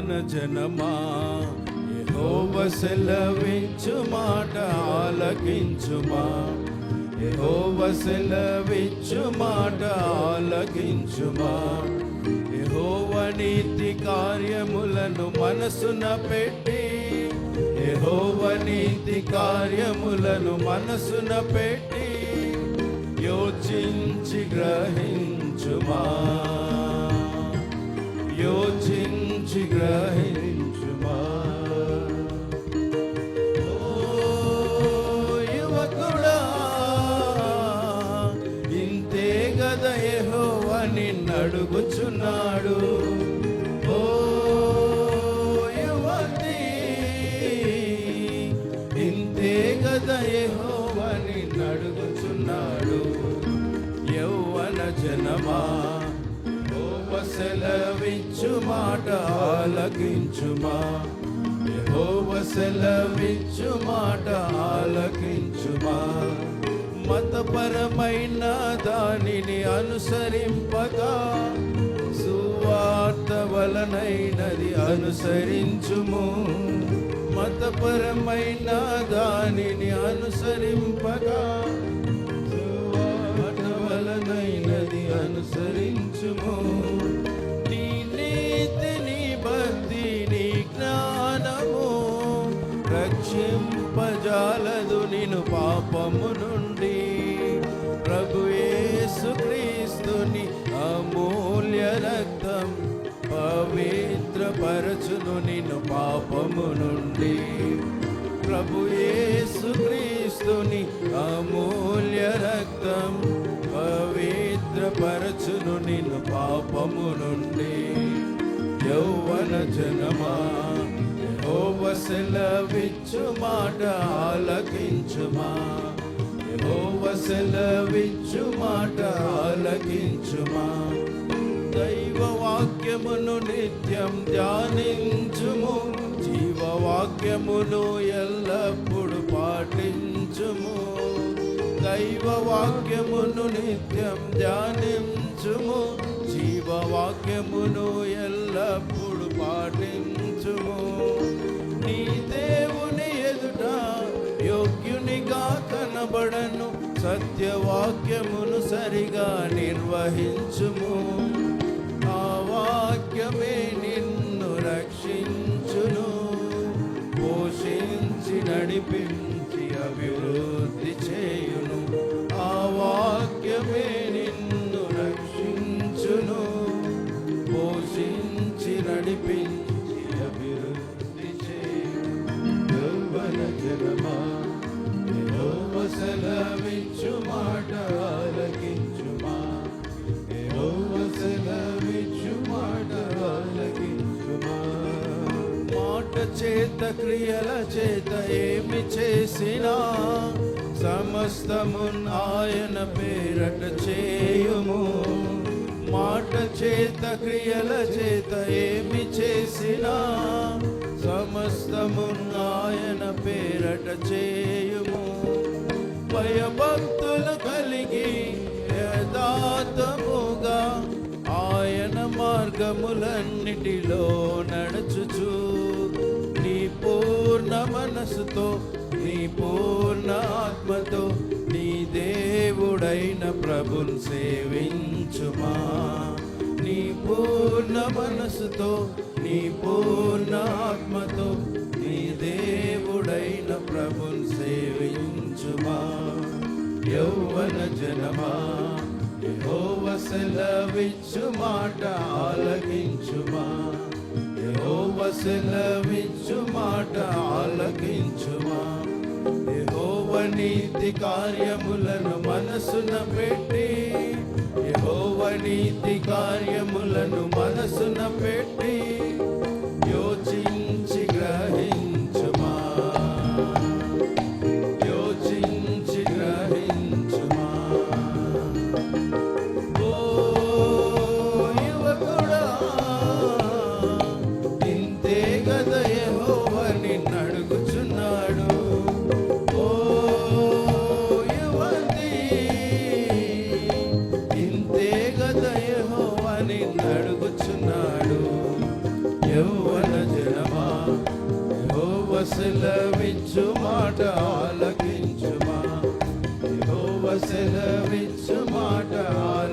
మన జనమా? యెహోవ సెలవించు మాట ఆలకించుమా? యెహోవ సెలవించు మాట ఆలకించుమా? యెహోవ నీతి కార్యములను మనసున పెట్టి యెహోవ నీతి కార్యములను మనసున పెట్టి యోచించి గ్రహించుమా? యోచించి గ్రహించుమా ఓ యువకుడా ఇంతే గద యెహోవా నిన్నడుగుచున్నాడు ఓ యువతి ఇంతే గద యెహోవా నిన్నడుగుచున్నాడు యౌవన జనమా? సెలవిచ్చు మాట ఆలకించుమా యహోవ సెలవిచ్చు మాట ఆలకించుమా మతపరమైన దానిని అనుసరింపగా? సువార్త వలనైనది అనుసరించుము. మతపరమైన దానిని అనుసరింపగా? సువార్త వలనైనది అనుసరించుము. రక్షింపజాలదు నిన్ను పాపము నుండి. ప్రభు యేసుక్రీస్తుని అమూల్య రక్తం పవిత్రపరచును నిన్ను పాపము నుండి. ప్రభు యేసుక్రీస్తుని అమూల్య రక్తం పవిత్రపరచును నిన్ను పాపము నుండి. యౌవన జనమా యెహోవ సెలవిచ్చు మాట ఆలకించుమా యెహోవ సెలవిచ్చు మాట ఆలకించుమా. దైవ వాక్యమును నిత్యం ధ్యానించుము. జీవవాక్యమును ఎల్లప్పుడు పాటించుము. దైవ వాక్యమును నిత్యం ధ్యానించుము. జీవవాక్యమును ఎల్లప్పుడు పాటించుము. సత్యవాక్యమును సరిగా నిర్వహించుము. ఆ వాక్యమే నిన్ను రక్షించును. పోషించి నడిపించి అభివృద్ధి చే చేత క్రియల చేత ఏమి చేసినా సమస్తమున్ ఆయన పేరట చేయుము. మాట చేత క్రియల చేత ఏమి చేసినా సమస్తమున్ ఆయన పేరట చేయుము. భయభక్తులు కలిగి యథాతముగా ఆయన మార్గములన్నిటిలో నడుచుచూ మనసుతో నీ పూర్ణాత్మతో నీ దేవుడైన ప్రభుని సేవించుమా. నీ పూర్ణ మనసుతో నీ పూర్ణాత్మతో నీ దేవుడైన ప్రభుని సేవించుమా. యౌవన జనమా యెహోవ సెలవిచ్చు మాట ఆలకించుమా. సెలవిచ్చు మాట ఆలకించుమా. యహోవ నీతి కార్యములను మనసున పెట్టి యహోవ నీతి కార్యములను మనసున పెట్టి సెలవిచ్చు మాట ఆలకించుమా. యహోవ సెలవిచ్చు మాట ఆలకించుమా